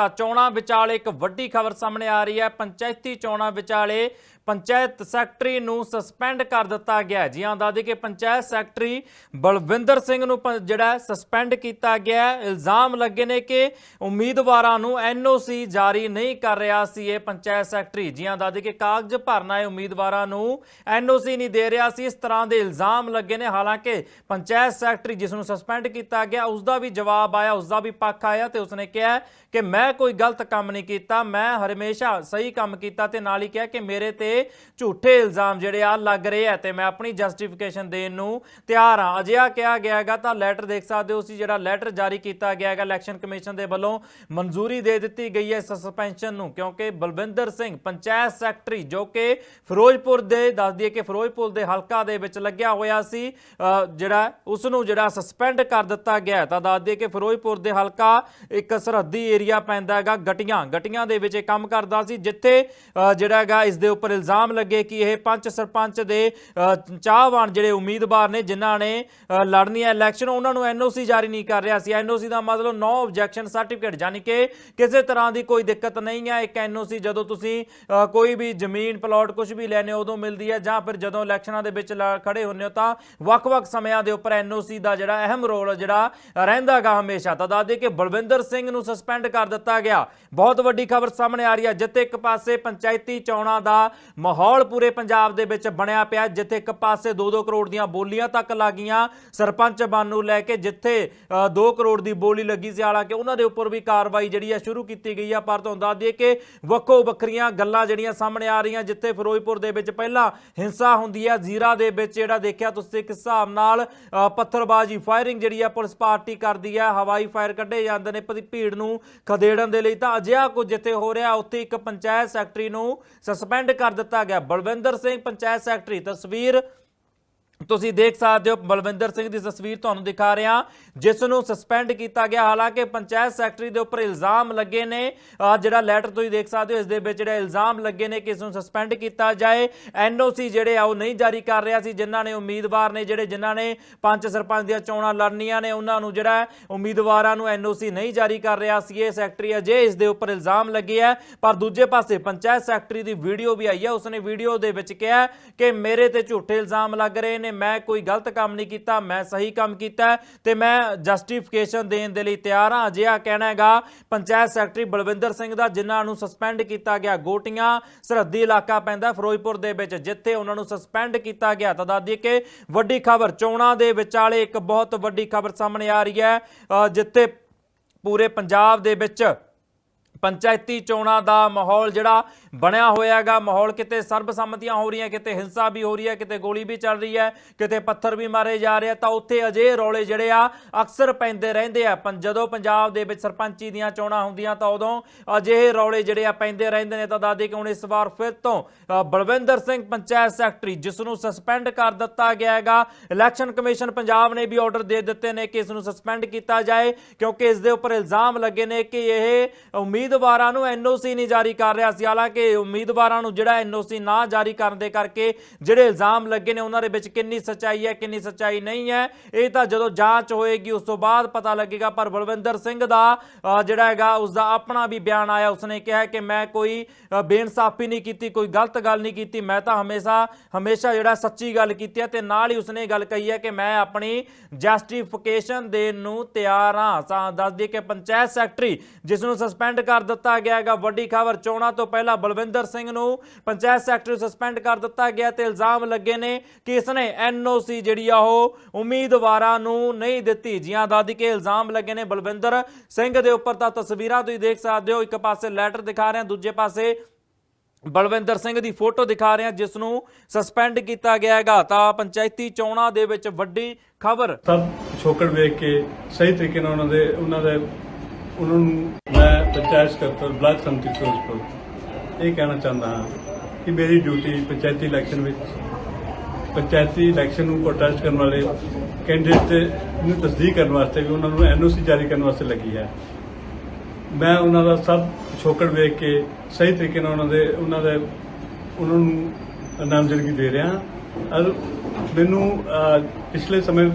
ਦਿੱਤਾ ਚੋਣਾਂ ਵਿਚਾਲੇ ਇੱਕ ਵੱਡੀ ਖਬਰ ਸਾਹਮਣੇ ਆ ਰਹੀ ਹੈ। ਪੰਚਾਇਤੀ ਚੋਣਾਂ ਵਿਚਾਲੇ ਪੰਚਾਇਤ ਸੈਕਟਰੀ ਨੂੰ ਸਸਪੈਂਡ ਕਰ ਦਿੱਤਾ ਗਿਆ ਹੈ। ਜੀ ਹਾਂ ਦੱਸਦੀ ਕਿ ਪੰਚਾਇਤ ਸੈਕਟਰੀ ਬਲਵਿੰਦਰ ਸਿੰਘ ਨੂੰ ਜਿਹੜਾ ਸਸਪੈਂਡ ਕੀਤਾ ਗਿਆ ਇਲਜ਼ਾਮ ਲੱਗੇ ਨੇ ਕਿ ਉਮੀਦਵਾਰਾਂ ਨੂੰ ਐਨਓਸੀ ਜਾਰੀ ਨਹੀਂ ਕਰ ਰਿਹਾ ਸੀ ਇਹ ਪੰਚਾਇਤ ਸੈਕਟਰੀ। ਜੀ ਹਾਂ ਦੱਸਦੀ ਕਿ ਕਾਗਜ਼ ਭਰਨਾ ਹੈ ਉਮੀਦਵਾਰਾਂ ਨੂੰ ਐਨਓਸੀ ਨਹੀਂ ਦੇ ਰਿਹਾ ਸੀ। ਇਸ ਤਰ੍ਹਾਂ ਦੇ ਇਲਜ਼ਾਮ ਲੱਗੇ ਨੇ। ਹਾਲਾਂਕਿ ਪੰਚਾਇਤ ਸੈਕਟਰੀ ਜਿਸ ਨੂੰ ਸਸਪੈਂਡ ਕੀਤਾ ਗਿਆ ਉਸ ਦਾ ਵੀ ਜਵਾਬ ਆਇਆ ਉਸ ਦਾ ਵੀ ਪੱਖ ਆਇਆ ਤੇ ਉਸਨੇ ਕਿਹਾ ਕਿ ਮੈਂ ਕੋਈ ਗਲਤ ਕੰਮ ਨਹੀਂ ਕੀਤਾ, ਮੈਂ ਹਮੇਸ਼ਾ ਸਹੀ ਕੰਮ ਕੀਤਾ ਤੇ ਨਾਲ ਹੀ ਕਿਹਾ ਕਿ ਮੇਰੇ ਤੇ ਝੂਠੇ ਇਲਜ਼ਾਮ ਜਿਹੜੇ ਆ ਲੱਗ ਰਹੇ ਆ ਤੇ ਮੈਂ ਆਪਣੀ ਜਸਟੀਫਿਕੇਸ਼ਨ ਦੇਣ ਨੂੰ ਤਿਆਰ ਹਾਂ। ਅਜਿਹਾ ਕਿਹਾ ਗਿਆ ਹੈਗਾ ਤਾਂ ਲੈਟਰ ਦੇਖ ਸਕਦੇ ਹੋ ਸੀ ਜਿਹੜਾ ਲੈਟਰ ਜਾਰੀ ਕੀਤਾ ਗਿਆ ਹੈਗਾ ਇਲੈਕਸ਼ਨ ਕਮਿਸ਼ਨ ਦੇ ਵੱਲੋਂ, ਮਨਜ਼ੂਰੀ ਦੇ ਦਿੱਤੀ ਗਈ ਹੈ ਸਸਪੈਂਸ਼ਨ ਨੂੰ ਕਿਉਂਕਿ ਬਲਵਿੰਦਰ ਸਿੰਘ, ਪੰਚਾਇਤ ਸੈਕਟਰੀ ਜੋ ਕਿ ਫਿਰੋਜ਼ਪੁਰ ਦੇ, ਦੱਸ ਦਈਏ ਕਿ ਫਿਰੋਜ਼ਪੁਰ ਦੇ ਹਲਕਾ ਦੇ ਵਿੱਚ ਲੱਗਿਆ ਹੋਇਆ ਸੀ ਜਿਹੜਾ ਉਸ ਨੂੰ ਜਿਹੜਾ ਸਸਪੈਂਡ ਕਰ ਦਿੱਤਾ ਗਿਆ ਤਾਂ ਦੱਸ ਦਈਏ ਕਿ ਫਿਰੋਜ਼ਪੁਰ ਦੇ ਹਲਕਾ ਇੱਕ ਸਰਹੱਦੀ ਏਰੀਆ ਪੈਂਦਾ ਹੈਗਾ, ਗਟੀਆਂ। ਗਟੀਆਂ ਦੇ ਵਿੱਚ ਇਹ ਕੰਮ ਕਰਦਾ ਸੀ, ਜਿੱਥੇ ਜਿਹੜਾ ਹੈਗਾ, ਇਸ ਦੇ ਉੱਪਰ ਇਲਜ਼ਾਮ ਲੱਗੇ ਕਿ ਇਹ ਪੰਚ ਸਰਪੰਚ ਦੇ ਚਾਹਵਾਨ ਜਿਹੜੇ ਉਮੀਦਵਾਰ ਨੇ, ਜਿਨ੍ਹਾਂ ਨੇ ਲੜਨੀ ਹੈ ਇਲੈਕਸ਼ਨ ਉਹਨਾਂ ਨੂੰ ਐਨਓਸੀ ਜਾਰੀ ਨਹੀਂ ਕਰ ਰਿਹਾ ਸੀ। ਐਨਓਸੀ ਦਾ ਮਤਲਬ ਨੋ ਆਬਜੈਕਸ਼ਨ ਸਰਟੀਫਿਕੇਟ ਯਾਨੀ ਕਿ ਕਿਸੇ ਤਰ੍ਹਾਂ ਦੀ ਕੋਈ ਦਿੱਕਤ ਨਹੀਂ ਹੈ। ਇੱਕ ਐਨਓਸੀ ਜਦੋਂ ਤੁਸੀਂ ਕੋਈ ਵੀ ਜ਼ਮੀਨ ਪਲਾਟ ਕੁਝ ਵੀ ਲੈਣੇ ਹੋ, ਉਦੋਂ ਮਿਲਦੀ ਹੈ। ਜਾਂ ਫਿਰ ਜਦੋਂ ਇਲੈਕਸ਼ਨਾਂ ਦੇ ਵਿੱਚ ਲ- ਖੜੇ ਹੁੰਦੇ ਹੋ, ਤਾਂ ਵੱਖ-ਵੱਖ ਸਮਿਆਂ ਦੇ ਉੱਪਰ ਐਨਓਸੀ ਦਾ ਜਿਹੜਾ ਅਹਿਮ ਰੋਲ, ਜਿਹੜਾ ਰਹਿੰਦਾਗਾ ਹਮੇਸ਼ਾ। ਤਾਂ ਦੱਸ ਦਈਏ ਕਿ ਬਲਵਿੰਦਰ ਸਿੰਘ ਨੂੰ ਸਸਪੈਂਡ ਕਰ ਦਿੱਤਾ ਦਿੱਤਾ ਗਿਆ। ਬਹੁਤ ਵੱਡੀ ਖਬਰ ਸਾਹਮਣੇ ਆ ਰਹੀ ਹੈ, ਜਿੱਥੇ ਇੱਕ ਪਾਸੇ ਪੰਚਾਇਤੀ ਚੋਣਾਂ ਦਾ ਮਾਹੌਲ ਪੂਰੇ ਪੰਜਾਬ ਦੇ ਵਿੱਚ ਬਣਿਆ ਪਿਆ ਜਿੱਥੇ ਇੱਕ ਪਾਸੇ 2-2 ਕਰੋੜ ਦੀਆਂ ਬੋਲੀਆਂ ਤੱਕ ਲੱਗੀਆਂ। ਸਰਪੰਚ ਬਣ ਨੂੰ ਲੈ ਕੇ ਜਿੱਥੇ 2 ਕਰੋੜ ਦੀ ਬੋਲੀ ਲੱਗੀ ਸੀ, ਹਾਲਾਂਕਿ ਉਹਨਾਂ ਦੇ ਉੱਪਰ ਵੀ ਕਾਰਵਾਈ ਜਿਹੜੀ ਹੈ ਸ਼ੁਰੂ ਕੀਤੀ ਗਈ ਹੈ। ਪਰ ਤੁਹਾਨੂੰ ਦੱਸ ਦਈਏ ਕਿ ਵੱਖੋ ਵੱਖਰੀਆਂ ਗੱਲਾਂ ਜਿਹੜੀਆਂ ਸਾਹਮਣੇ ਆ ਰਹੀਆਂ, ਜਿੱਥੇ ਫਿਰੋਜ਼ਪੁਰ ਦੇ ਵਿੱਚ ਪਹਿਲਾਂ ਹਿੰਸਾ ਹੁੰਦੀ ਹੈ, ਜ਼ੀਰਾ ਦੇ ਵਿੱਚ ਜਿਹੜਾ ਦੇਖਿਆ ਤੁਸੀਂ ਕਿਸ ਹਿਸਾਬ ਨਾਲ ਪੱਥਰਬਾਜ਼ੀ ਫਾਇਰਿੰਗ ਜਿਹੜੀ ਹੈ ਪੁਲਿਸ ਪਾਰਟੀ ਕਰਦੀ ਹੈ। ਹਵਾਈ ਫਾਇਰ ਕੱਢੇ ਜਾਂਦੇ ਨੇ ਭੀੜ ਨੂੰ ਖਦੇ ਖਦੇੜਨ ਦੇ ਲਈ ਤਾਂ ਅਜਿਹਾ ਕੁਝ ਜਿੱਥੇ ਹੋ ਰਿਹਾ, ਉੱਥੇ ਇੱਕ ਪੰਚਾਇਤ ਸੈਕਟਰੀ ਨੂੰ ਸਸਪੈਂਡ ਕਰ ਦਿੱਤਾ ਗਿਆ। ਬਲਵਿੰਦਰ ਸਿੰਘ, ਪੰਚਾਇਤ ਸੈਕਟਰੀ, ਤਸਵੀਰ ਤੁਸੀਂ ਦੇਖ ਸਕਦੇ ਹੋ, ਬਲਵਿੰਦਰ ਸਿੰਘ ਦੀ ਤਸਵੀਰ ਤੁਹਾਨੂੰ ਦਿਖਾ ਰਿਹਾ। ਜਿਸ ਨੂੰ ਸਸਪੈਂਡ ਕੀਤਾ ਗਿਆ। ਹਾਲਾਂਕਿ ਪੰਚਾਇਤ ਸੈਕਟਰੀ ਦੇ ਉੱਪਰ ਇਲਜ਼ਾਮ ਲੱਗੇ ਨੇ। ਜਿਹੜਾ ਲੈਟਰ ਤੁਸੀਂ ਦੇਖ ਸਕਦੇ ਹੋ, ਇਸ ਦੇ ਵਿੱਚ ਜਿਹੜੇ ਇਲਜ਼ਾਮ ਲੱਗੇ ਨੇ ਕਿ ਇਸ ਨੂੰ ਸਸਪੈਂਡ ਕੀਤਾ ਜਾਏ। ਐਨਓਸੀ ਜਿਹੜੇ ਆ, ਉਹ ਨਹੀਂ ਜਾਰੀ ਕਰ ਰਿਹਾ ਸੀ। ਜਿਨ੍ਹਾਂ ਨੇ ਉਮੀਦਵਾਰ ਨੇ, ਜਿਹੜੇ ਜਿਨ੍ਹਾਂ ਨੇ ਪੰਚ ਸਰਪੰਚ ਦੀਆਂ ਚੋਣਾਂ ਲੜਨੀਆਂ ਨੇ, ਉਹਨਾਂ ਨੂੰ ਜਿਹੜਾ ਉਮੀਦਵਾਰਾਂ ਨੂੰ ਐਨਓਸੀ ਨਹੀਂ ਜਾਰੀ ਕਰ ਰਿਹਾ ਸੀ। ਇਹ ਸੈਕਟਰੀ ਅਜੇ ਇਸ ਦੇ ਉੱਪਰ ਇਲਜ਼ਾਮ ਲੱਗੇ ਹੈ ਪਰ ਦੂਜੇ ਪਾਸੇ ਪੰਚਾਇਤ ਸੈਕਟਰੀ ਦੀ ਵੀਡੀਓ ਵੀ ਆਈ ਹੈ ਉਸਨੇ ਵੀਡੀਓ ਦੇ ਵਿੱਚ ਕਿਹਾ ਕਿ ਮੇਰੇ ਤੇ ਝੂਠੇ ਇਲਜ਼ਾਮ ਲੱਗ ਰਹੇ ਨੇ। ਮੈਂ ਕੋਈ ਗਲਤ ਕੰਮ ਨਹੀਂ ਕੀਤਾ, ਮੈਂ ਸਹੀ ਕੰਮ ਕੀਤਾ ਹੈ ਤੇ ਮੈਂ ਜਸਟੀਫਿਕੇਸ਼ਨ ਦੇਣ ਦੇ ਲਈ ਤਿਆਰ ਹਾਂ। ਅਜਿਹਾ ਕਹਿਣਾ ਹੈਗਾ, ਪੰਚਾਇਤ ਸੈਕਟਰੀ ਬਲਵਿੰਦਰ ਸਿੰਘ ਦਾ, ਜਿਨ੍ਹਾਂ ਨੂੰ ਸਸਪੈਂਡ ਕੀਤਾ ਗਿਆ ਗੋਟੀਆਂ, ਸਰਹੱਦੀ ਇਲਾਕਾ ਪੈਂਦਾ ਫਿਰੋਜ਼ਪੁਰ ਦੇ ਵਿੱਚ, ਜਿੱਥੇ ਉਹਨਾਂ ਨੂੰ ਸਸਪੈਂਡ ਕੀਤਾ ਗਿਆ। ਤਾਂ ਦੱਸ ਦਈਏ ਕਿ ਵੱਡੀ ਖਬਰ ਚੋਣਾਂ ਦੇ ਵਿਚਾਲੇ ਇੱਕ ਬਹੁਤ ਵੱਡੀ ਖਬਰ ਸਾਹਮਣੇ ਆ ਰਹੀ ਹੈ ਜਿੱਥੇ ਪੂਰੇ ਪੰਜਾਬ ਦੇ ਵਿੱਚ ਪੰਚਾਇਤੀ ਚੋਣਾਂ ਦਾ ਮਾਹੌਲ ਜਿਹੜਾ ਬਣਿਆ ਹੋਇਆ ਹੈਗਾ, ਮਾਹੌਲ ਕਿਤੇ ਸਰਬਸੰਮਤੀਆਂ ਹੋ ਰਹੀਆਂ, ਕਿਤੇ ਹਿੰਸਾ ਵੀ ਹੋ ਰਹੀ ਹੈ, ਕਿਤੇ ਗੋਲੀ ਵੀ ਚੱਲ ਰਹੀ ਹੈ, ਕਿਤੇ ਪੱਥਰ ਵੀ ਮਾਰੇ ਜਾ ਰਹੇ ਆ, ਤਾਂ ਉੱਥੇ ਅਜੇ ਰੌਲੇ ਜਿਹੜੇ ਆ ਅਕਸਰ ਪੈਂਦੇ ਰਹਿੰਦੇ ਆ। ਪੰ- ਜਦੋਂ ਪੰਜਾਬ ਦੇ ਵਿੱਚ ਸਰਪੰਚੀ ਦੀਆਂ ਚੋਣਾਂ ਹੁੰਦੀਆਂ, ਤਾਂ ਉਦੋਂ ਅਜਿਹੇ ਰੌਲੇ ਜਿਹੜੇ ਆ ਪੈਂਦੇ ਰਹਿੰਦੇ ਨੇ। ਤਾਂ ਦਾਦੇ ਕਿ ਹੁਣ ਇਸ ਵਾਰ ਫਿਰ ਤੋਂ ਬਲਵਿੰਦਰ ਸਿੰਘ ਪੰਚਾਇਤ ਸੈਕਟਰੀ, ਜਿਸ ਨੂੰ ਸਸਪੈਂਡ ਕਰ ਦਿੱਤਾ ਗਿਆ ਹੈਗਾ, ਇਲੈਕਸ਼ਨ ਕਮਿਸ਼ਨ ਪੰਜਾਬ ਨੇ ਵੀ ਆਰਡਰ ਦੇ ਦਿੱਤੇ ਨੇ ਕਿ ਇਸ ਨੂੰ ਸਸਪੈਂਡ ਕੀਤਾ ਜਾਏ, ਕਿਉਂਕਿ ਇਸ ਦੇ ਉੱਪਰ ਇਲਜ਼ਾਮ ਲੱਗੇ ਨੇ ਕਿ ਇਹ ਉਮੀਦ ਉਮੀਦਵਾਰਾਂ ਨੂੰ ਐਨਓਸੀ ਨਹੀਂ ਜਾਰੀ ਕਰ ਰਿਹਾ ਸੀ। ਹਾਲਾਂਕਿ ਉਮੀਦਵਾਰਾਂ ਨੂੰ ਜਿਹੜਾ ਐਨਓਸੀ ਨਾ ਜਾਰੀ ਕਰਨ ਦੇ ਕਰਕੇ ਜਿਹੜੇ ਇਲਜ਼ਾਮ ਲੱਗੇ ਨੇ, ਉਹਨਾਂ ਦੇ ਵਿੱਚ ਕਿੰਨੀ ਸੱਚਾਈ ਹੈ, ਕਿੰਨੀ ਸੱਚਾਈ ਨਹੀਂ ਹੈ, ਇਹ ਤਾਂ ਜਦੋਂ ਜਾਂਚ ਹੋਏਗੀ, ਉਸ ਤੋਂ ਬਾਅਦ ਪਤਾ ਲੱਗੇਗਾ। ਪਰ ਬਲਵਿੰਦਰ ਸਿੰਘ ਦਾ ਜਿਹੜਾ ਹੈਗਾ, ਉਸ ਦਾ ਆਪਣਾ ਵੀ ਬਿਆਨ ਆਇਆ। ਉਸਨੇ ਕਿਹਾ ਕਿ ਮੈਂ ਕੋਈ ਬੇਇਨਸਾਫੀ ਨਹੀਂ ਕੀਤੀ, ਕੋਈ ਗਲਤ ਗੱਲ ਨਹੀਂ ਕੀਤੀ। ਮੈਂ ਤਾਂ ਹਮੇਸ਼ਾ ਹਮੇਸ਼ਾ ਜਿਹੜਾ ਸੱਚੀ ਗੱਲ ਕੀਤੀ ਹੈ ਤੇ ਨਾਲ ਹੀ ਉਸਨੇ ਗੱਲ ਕਹੀ ਹੈ ਕਿ ਮੈਂ ਆਪਣੀ ਜਸਟੀਫਿਕੇਸ਼ਨ ਦੇਣ ਨੂੰ ਤਿਆਰ ਹਾਂ। ਤਾਂ ਦੱਸ ਦਈਏ ਕਿ ਪੰਚਾਇਤ ਸੈਕਟਰੀ, ਜਿਸ ਨੂੰ ਸਸਪੈਂਡ ਕਰ ਦਿੱਤਾ ਗਿਆ ਹੈਗਾ। ਵੱਡੀ ਖਬਰ ਚੋਣਾਂ ਤੋਂ ਪਹਿਲਾਂ ਬਲਵਿੰਦਰ ਸਿੰਘ ਨੂੰ ਪੰਚਾਇਤ ਸੈਕਟਰੀ ਸਸਪੈਂਡ ਕਰ ਦਿੱਤਾ ਗਿਆ ਤੇ ਇਲਜ਼ਾਮ ਲੱਗੇ ਨੇ ਕਿ ਇਸਨੇ ਐਨਓਸੀ ਜਿਹੜੀ ਆ ਉਹ ਉਮੀਦਵਾਰਾਂ ਨੂੰ ਨਹੀਂ ਦਿੱਤੀ। ਜੀਆਂ ਦਾਦੀ ਕੇ ਇਲਜ਼ਾਮ ਲੱਗੇ ਨੇ। ਬਲਵਿੰਦਰ ਸਿੰਘ ਦੇ ਉੱਪਰ ਤਾਂ ਤਸਵੀਰਾਂ ਤੁਸੀਂ ਦੇਖ ਸਕਦੇ ਹੋ। ਇੱਕ ਪਾਸੇ ਲੈਟਰ ਦਿਖਾ ਰਹੇ, ਦੂਜੇ ਪਾਸੇ ਬਲਵਿੰਦਰ ਸਿੰਘ ਦੀ ਫੋਟੋ ਦਿਖਾ ਰਹੇ ਹਾਂ ਜਿਸ ਨੂੰ ਸਸਪੈਂਡ ਕੀਤਾ ਗਿਆ ਹੈਗਾ। ਤਾਂ ਪੰਚਾਇਤੀ ਚੋਣਾਂ ਦੇ ਵਿੱਚ ਵੱਡੀ ਖਬਰ ਸਭ ਛੋਕੜ ਵੇਖ ਕੇ ਸਹੀ ਤਰੀਕੇ ਨਾਲ ਉਹਨਾਂ ਦੇ ਉਹਨਾਂ ਦੇ ਉਹਨਾਂ ਨੂੰ ਮੈਂ ਪੰਚਾਇਤ ਸਕੱਤਰ, ਬਲਾਕ ਸੰਮਤੀ ਫਿਰੋਜ਼ਪੁਰ ਇਹ ਕਹਿਣਾ ਚਾਹੁੰਦਾ ਹਾਂ ਕਿ ਮੇਰੀ ਡਿਊਟੀ ਪੰਚਾਇਤੀ ਇਲੈਕਸ਼ਨ ਵਿੱਚ, ਪੰਚਾਇਤੀ ਇਲੈਕਸ਼ਨ ਨੂੰ ਪ੍ਰੋਟੈਸਟ ਕਰਨ ਵਾਲੇ ਕੈਂਡੀਡੇਟ ਤੇ ਨੂੰ ਤਸਦੀਕ ਕਰਨ ਵਾਸਤੇ ਵੀ ਉਹਨਾਂ ਨੂੰ ਐਨਓਸੀ ਜਾਰੀ ਕਰਨ ਵਾਸਤੇ ਲੱਗੀ ਹੈ। ਮੈਂ ਉਹਨਾਂ ਦਾ ਸਭ ਛੋਕੜ ਵੇਖ ਕੇ ਸਹੀ ਤਰੀਕੇ ਨਾਲ ਉਹਨਾਂ ਦੇ ਉਹਨਾਂ ਦੇ, ਉਹਨਾਂ ਨੂੰ ਨਾਮਜ਼ਦਗੀ ਦੇ ਰਿਹਾ ਅਰ ਮੈਨੂੰ ਪਿਛਲੇ ਸਮੇਂ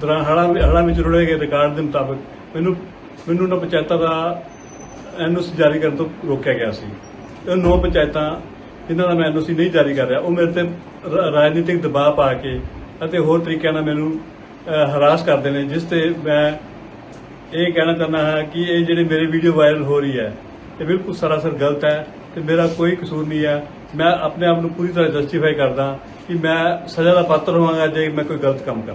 ਦੌਰਾਨ ਹੜ੍ਹਾਂ ਹੜ੍ਹਾਂ ਵਿੱਚ ਰੁੜੇ ਗਏ ਰਿਕਾਰਡ ਦੇ ਮੁਤਾਬਕ ਮੈਨੂੰ ਮੈਨੂੰ ਉਹਨਾਂ ਪੰਚਾਇਤਾਂ ਦਾ ਐਨਓਸੀ ਜਾਰੀ ਕਰਨ ਤੋਂ ਰੋਕਿਆ ਗਿਆ ਸੀ। ਇਹ ਨੌ ਪੰਚਾਇਤਾਂ ਜਿਨ੍ਹਾਂ ਦਾ ਮੈਂ ਐਨਓਸੀ ਨਹੀਂ ਜਾਰੀ ਕਰ ਰਿਹਾ, ਉਹ ਮੇਰੇ ਤੇ ਰ- ਰਾਜਨੀਤਿਕ ਦਬਾਅ ਪਾ ਕੇ ਅਤੇ ਹੋਰ ਤਰੀਕਿਆਂ ਨਾਲ ਮੈਨੂੰ ਹਰਾਸ ਕਰਦੇ ਨੇ, ਜਿਸ ਤੇ ਮੈਂ ਇਹ ਕਹਿਣਾ ਚਾਹੁੰਦਾ ਹਾਂ ਕਿ ਇਹ ਜਿਹੜੇ ਮੇਰੇ ਵੀਡੀਓ ਵਾਇਰਲ ਹੋ ਰਹੀ ਹੈ, ਇਹ ਬਿਲਕੁਲ ਸਰਾਸਰ ਗਲਤ ਹੈ ਤੇ ਮੇਰਾ ਕੋਈ ਕਸੂਰ ਨਹੀਂ ਹੈ। ਮੈਂ ਆਪਣੇ ਆਪ ਨੂੰ ਪੂਰੀ ਤਰ੍ਹਾਂ ਜਸਟੀਫਾਈ ਕਰਦਾ ਕਿ ਮੈਂ ਸਜ਼ਾ ਦਾ ਪਾਤਰ ਹੋਵਾਂਗਾ ਜੇ ਮੈਂ ਕੋਈ ਗਲਤ ਕੰਮ ਕਰਾਂ।